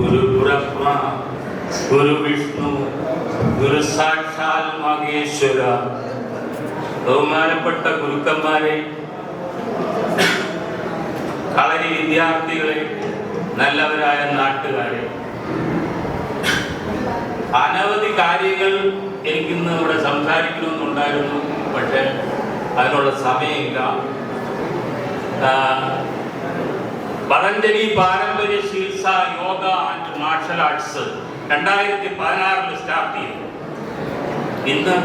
ഗുരു ബ്രഹ്മ ഗുരു സാക്ഷാൽ മഹേശ്വര. ബഹുമാനപ്പെട്ട ഗുരുക്കന്മാരെ കളരി വിദ്യാർത്ഥികളെ നല്ലവരായ നാട്ടുകാരെ. അനവധി കാര്യങ്ങൾ എനിക്കിന്ന് ഇവിടെ സംസാരിക്കണമെന്നുണ്ടായിരുന്നു പക്ഷേ അതിനുള്ള സമയമില്ല. പതഞ്ജലി പാരമ്പര്യ ചികിത്സ യോഗ ആൻഡ് മാർഷൽ ആർട്സ് രണ്ടായിരത്തി പതിനാറിൽ സ്റ്റാർട്ട് ചെയ്തു. ഇന്ന്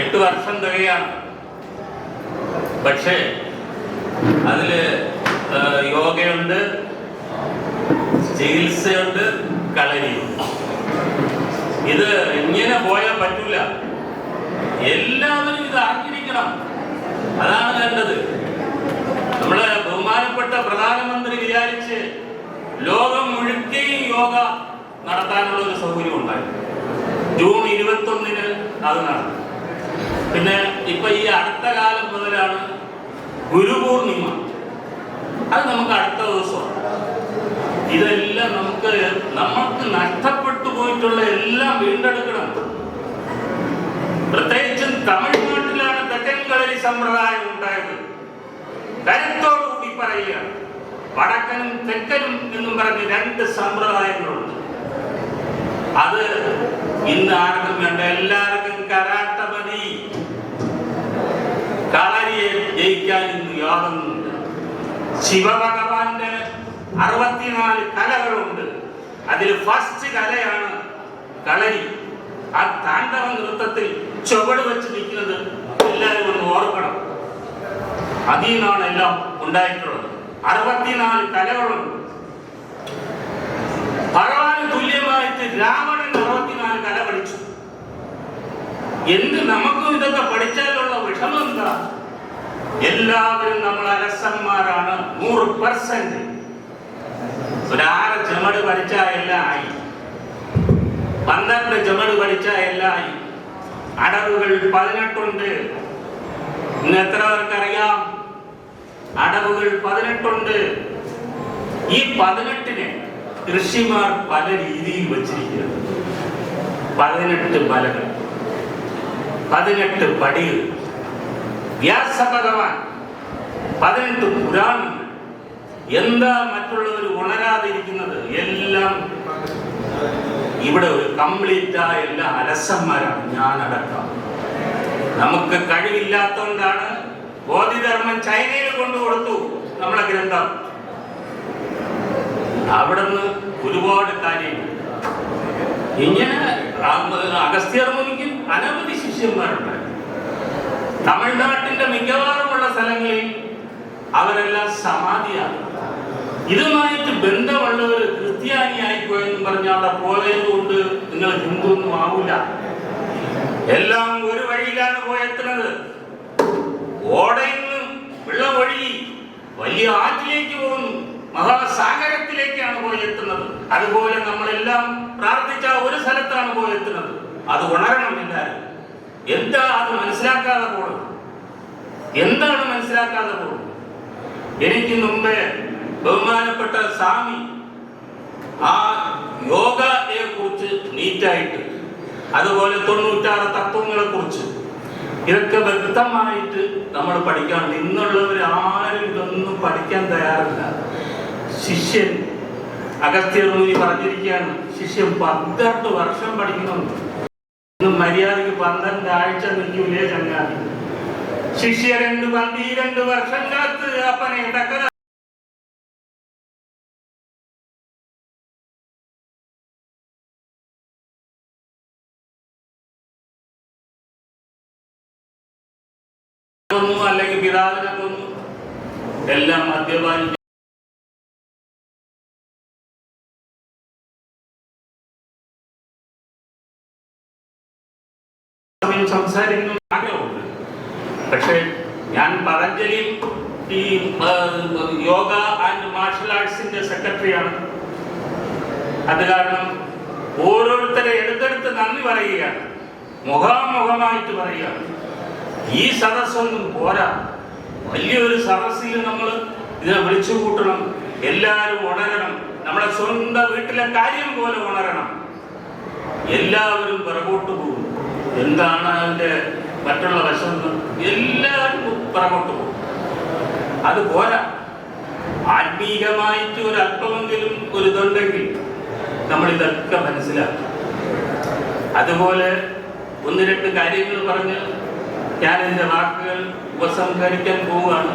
എട്ട് വർഷം തികയാണ്. പക്ഷേ അതിൽ യോഗയുണ്ട് ചികിത്സയുണ്ട് കളരിയുണ്ട് ഇത് ഇങ്ങനെ പോയാൽ പറ്റൂല. എല്ലാവരും ഇത് അറിഞ്ഞിരിക്കണം. അതാണ് വേണ്ടത്. നമ്മളെ ബഹുമാനപ്പെട്ട വിചാരിച്ച് ലോകം മുഴുക്കെയും യോഗ നടത്താനുള്ള ഒരു സൗകര്യം ഉണ്ടായി ജൂൺ ഇരുപത്തി ഒന്നിന് അത് നടന്നു. പിന്നെ ഇപ്പൊ ഈ അടുത്ത കാലം മുതലാണ് ഗുരുപൂർണിമ. അത് നമുക്ക് അടുത്ത ദിവസം ഇതെല്ലാം നമുക്ക് നമുക്ക് നഷ്ടപ്പെട്ടു പോയിട്ടുള്ള എല്ലാം വീണ്ടെടുക്കണം. പ്രത്യേകിച്ചും തമിഴ്നാട്ടിലാണ് തെക്കൻ കളരി സമ്പ്രദായം ഉണ്ടായത്. കരുത്തോടുകൂടി പറയുക വടക്കനും തെക്കനും എന്നും പറഞ്ഞ് രണ്ട് സമ്പ്രദായങ്ങളുണ്ട്. അത് ഇന്ന് ആർക്കും വേണ്ട. എല്ലാവർക്കും കരാട്ട മതി. കളരിയെ ജയിക്കാൻ ഇന്ന് യാതൊന്നുമില്ല. ശിവഭഗവാന്റെ അറുപത്തിനാല് കലകളുണ്ട്. അതിൽ ഫസ്റ്റ് കലയാണ് കളരി. ആ താണ്ഡവ നൃത്തത്തിൽ ചുവട് വെച്ച് നിൽക്കുന്നത് എല്ലാവരും ഒന്ന് ഓർക്കണം. അതിൽ നിന്നാണ് എല്ലാം ഉണ്ടായിട്ടുള്ളത്. അറുപത്തിനാല് തലകളുണ്ട് ഭഗവാന് തുല്യമായിട്ട് രാവണൻ അറുപത്തിനാല് തല പഠിച്ചു. എന്ത് നമുക്കും ഇതൊക്കെ പഠിച്ചാലുള്ള വിഷമം എന്താ എല്ലാവരും നമ്മൾ അലസന്മാരാണ് നൂറ് പെർസെന്റ് ഒരാറ് ചുമട് പഠിച്ചാൽ എല്ലാം ആയി. പന്ത്രണ്ട് ചുമട് പഠിച്ചാൽ എല്ലാം ആയി. അടവുകൾ പതിനെട്ടുണ്ട്. ഇന്ന് എത്ര പേർക്കറിയാം? അടവുകൾ പതിനെട്ടുണ്ട്. ഈ പതിനെട്ടിനെ ഋഷിമാർ പല രീതിയിൽ വച്ചിരിക്കുന്നത് പതിനെട്ട് ബലകൾ പതിനെട്ട് പടികൾ വ്യാസഭഗവാൻ പതിനെട്ട് പുരാണങ്ങൾ. എന്താ മറ്റുള്ളവർ ഉണരാതിരിക്കുന്നത്? എല്ലാം ഇവിടെ ഒരു കംപ്ലീറ്റ് ആയ എല്ലാ അലസന്മാരാണ് ഞാനടക്കം. നമുക്ക് കഴിവില്ലാത്തതുകൊണ്ടാണ് ബോധിധർമ്മം ചൈനയിൽ കൊണ്ടു കൊടുത്തു നമ്മളെ ഗ്രന്ഥം. അവിടുന്ന് ഒരുപാട് കാര്യങ്ങൾ ഇങ്ങനെ അഗസ്ത്യർ മുനിക്കും അനവധി ശിഷ്യന്മാരുണ്ട്. തമിഴ്നാട്ടിന്റെ മിക്കവാറുമുള്ള സ്ഥലങ്ങളിൽ അവരെല്ലാം സമാധിയാണ്. ഇതുമായിട്ട് ബന്ധമുള്ളവർ ക്രിസ്ത്യാനിയായി പോയെന്ന് പറഞ്ഞ അവിടെ പോയത് കൊണ്ട് നിങ്ങൾ ഹിന്ദു ഒന്നും ആവില്ല. എല്ലാം ഒരു വഴിയിലാണ് പോയെത്തുന്നത് ഓടയിൽ നിന്ന് വെള്ളം ഒഴുകി വലിയ ആറ്റിലേക്ക് പോകുന്നു. മഹാസാഗരത്തിലേക്കാണ് പോയി എത്തുന്നത്. അതുപോലെ നമ്മളെല്ലാം പ്രാർത്ഥിച്ച ഒരു സ്ഥലത്താണ് പോയി എത്തുന്നത്. അത് ഉണരണം എല്ലാവരും എന്താ അത് മനസ്സിലാക്കാതെ പോകുന്നത് എന്താണ് മനസ്സിലാക്കാതെ പോകുന്നത് എനിക്ക് മുമ്പേ ബഹുമാനപ്പെട്ട സ്വാമി ആ യോഗയെ കുറിച്ച് നീറ്റായിട്ട് അതുപോലെ തൊണ്ണൂറ്റാറ് തത്വങ്ങളെ കുറിച്ച് ഇതൊക്കെ വ്യക്തമായിട്ട് നമ്മൾ പഠിക്കാറുണ്ട്. ഇന്നുള്ളവർ ആരും ഇതൊന്നും പഠിക്കാൻ തയ്യാറില്ല. ശിഷ്യൻ അഗസ്ത്യർ മുനി പറഞ്ഞിരിക്കുകയാണ്. ശിഷ്യൻ പന്ത്രണ്ട് വർഷം പഠിക്കുന്നുണ്ട്. മര്യാദയ്ക്ക് പന്ത്രണ്ട് ആഴ്ച നിൽക്കൂലേ ചങ്ങാതി. ശിഷ്യ രണ്ട് പന്തിരണ്ട് വർഷം കാത്ത് അപ്പനെ അല്ലെങ്കിൽ പിതാവിനെ കൊന്നു. എല്ലാം മദ്യപാനി സംസാരിക്കുന്നു. ആഗ്രഹമുണ്ട്. പക്ഷേ ഞാൻ പതഞ്ജലിയിൽ ഈ യോഗ ആൻഡ് മാർഷൽ ആർട്സിന്റെ സെക്രട്ടറിയാണ്. അത് കാരണം ഓരോരുത്തരെ എടുത്തെടുത്ത് നന്ദി പറയുകയാണ്. മുഖാമുഖമായിട്ട് പറയുകയാണ്. ഈ സദസ്സൊന്നും പോരാ. വലിയൊരു സദസ്സിൽ നമ്മൾ ഇതിനെ വിളിച്ചു കൂട്ടണം. എല്ലാവരും ഉണരണം. നമ്മുടെ സ്വന്തം വീട്ടിലെ കാര്യം പോലെ ഉണരണം. എല്ലാവരും പിറകോട്ട് പോകും. എന്താണ് അതിന്റെ മറ്റുള്ള വശം? എല്ലാവരും പിറകോട്ട് പോകും. അത് പോരാ. ആത്മീകമായിട്ട് ഒരു അല്പമെങ്കിലും ഒരു ഇതുണ്ടെങ്കിൽ നമ്മൾ ഇതൊക്കെ മനസ്സിലാക്കും. അതുപോലെ ഒന്ന് രണ്ട് കാര്യങ്ങൾ പറഞ്ഞ് ഞാൻ എന്റെ വാക്കുകൾ ഉപസംഹരിക്കാൻ പോവുകയാണ്.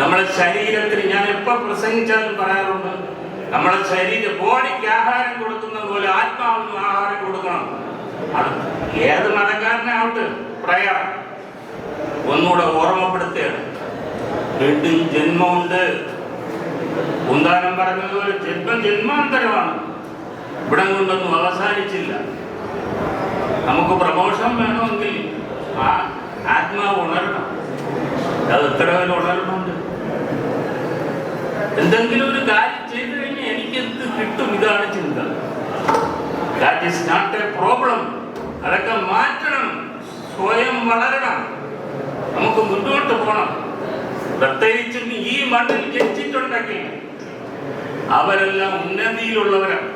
നമ്മുടെ ശരീരത്തിന് ഞാൻ എപ്പോൾ പ്രസംഗിച്ചാലും പറയാറുണ്ട് നമ്മുടെ ശരീര ബോഡിക്ക് ആഹാരം കൊടുക്കുന്ന പോലെ ആത്മാവിനും ആഹാരം കൊടുക്കണം. അത് ഏത് മതക്കാരനാവട്ടെ പ്രയർ ഒന്നുകൂടെ ഓർമ്മപ്പെടുത്തുകയാണ്. വീണ്ടും ജന്മമുണ്ട്. പൂന്താനം പറഞ്ഞതുപോലെ ജന്മം ജന്മാന്തരമാണ്. ഇവിടെ കൊണ്ടൊന്നും അവസാനിച്ചില്ല. നമുക്ക് പ്രമോഷൻ വേണമെങ്കിൽ ആ ആത്മാവ് ഉണരണം. അത് എത്ര പേര് ഉണരണമുണ്ട് എന്തെങ്കിലും ഒരു കാര്യം ചെയ്തു കഴിഞ്ഞാൽ എനിക്ക് എന്ത് കിട്ടും? ഇതാണ് ചിന്ത. That is not a problem അതൊക്കെ മാറ്റണം. സ്വയം വളരണം. നമുക്ക് മുന്നോട്ട് പോകണം പ്രത്യേകിച്ചും ഈ മണ്ണിൽ ജനിച്ചിട്ടുണ്ടെങ്കിൽ അവരെല്ലാം ഉന്നതിയിലുള്ളവരാണ്.